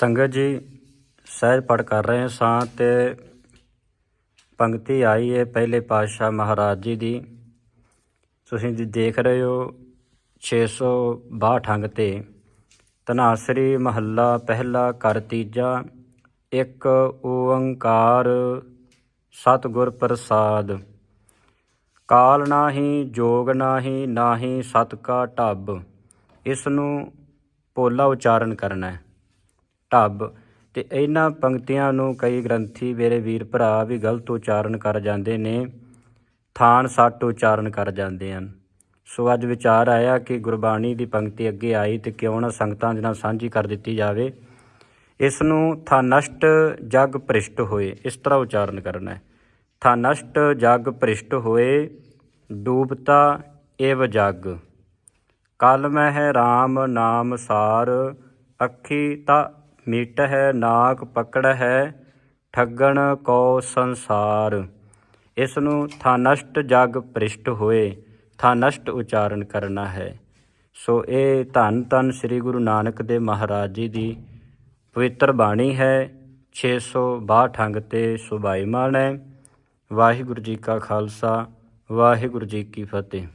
ਸੰਗਤ ਜੀ, ਸਹਿਜ ਪੜ ਕਰ ਰਹੇ ਸਾਂ ਤੇ ਪੰਕਤੀ ਆਈ ਹੈ ਪਹਿਲੇ ਪਾਤਸ਼ਾਹ ਮਹਾਰਾਜ ਜੀ ਦੀ। ਤੁਸੀਂ ਜੀ ਦੇਖ ਰਹੇ ਹੋ 662 ਅੰਗ ਤੇ ਤਨਾਸਰੀ ਮਹੱਲਾ ਪਹਿਲਾ ਕਰ ਤੀਜਾ, ਇੱਕ ਓੰਕਾਰ ਸਤਿਗੁਰ ਪ੍ਰਸਾਦ। ਕਾਲ ਨਾਹੀ, ਜੋਗ ਨਾਹੀ ਨਾਹੀ ਸਤ ਕਾ ਢੱਬ, ਇਸ ਨੂੰ ਪੋਲਾ ਉਚਾਰਨ ਕਰਨਾ ਹੈ। ਢੱਬ ਤੇ ਇਹਨਾਂ ਪੰਕਤੀਆਂ ਨੂੰ ਕਈ ਗ੍ਰੰਥੀ ਮੇਰੇ ਵੀਰ ਭਰਾ ਵੀ ਗਲਤ ਉਚਾਰਨ ਕਰ ਜਾਂਦੇ ਨੇ, ਥਾਨ ਸੱਟ ਉਚਾਰਨ ਕਰ ਜਾਂਦੇ ਹਨ। ਸੋ ਅੱਜ ਵਿਚਾਰ ਆਇਆ ਕਿ ਗੁਰਬਾਣੀ ਦੀ ਪੰਕਤੀ ਅੱਗੇ ਆਈ ਤੇ ਕਿਉਂ ਨਾ ਸੰਗਤਾਂ ਦੇ ਨਾਲ ਸਾਂਝੀ ਕਰ ਦਿੱਤੀ ਜਾਵੇ। ਇਸ ਨੂੰ ਥਾਨਸ਼ਟ ਜਗ ਭ੍ਰਿਸ਼ਟ ਹੋਏ, ਇਸ ਤਰ੍ਹਾਂ ਉਚਾਰਨ ਕਰਨਾ ਹੈ। ਥਾਨਸ਼ਟ ਜਗ ਭ੍ਰਿਸ਼ਟ ਹੋਏ, ਡੂਬਤਾ ਏਵ ਜਗ। ਕਲ ਮੈਂ ਹੈ RAM ਨਾਮ ਸਾਰ, ਅੱਖੀ ਤਾ ਮੀਟ ਹੈ ਨਾਕ ਪਕੜ ਹੈ ਠੱਗਣ ਕੋ ਸੰਸਾਰ। ਇਸ ਨੂੰ ਥਾਨਸ਼ਟ ਜਗ ਭ੍ਰਿਸ਼ਟ ਹੋਏ, ਥਾਨਸ਼ਟ ਉਚਾਰਨ ਕਰਨਾ ਹੈ। ਸੋ ਇਹ ਧੰਨ ਧੰਨ ਸ੍ਰੀ ਗੁਰੂ ਨਾਨਕ ਦੇਵ ਮਹਾਰਾਜ ਜੀ ਦੀ ਪਵਿੱਤਰ ਬਾਣੀ ਹੈ। 662 ਅੰਗ ਤੇ ਸੁਭਾਈਮਾਨ ਹੈ। ਵਾਹਿਗੁਰੂ ਜੀ ਕਾ ਖਾਲਸਾ, ਵਾਹਿਗੁਰੂ ਜੀ ਕੀ ਫਤਿਹ।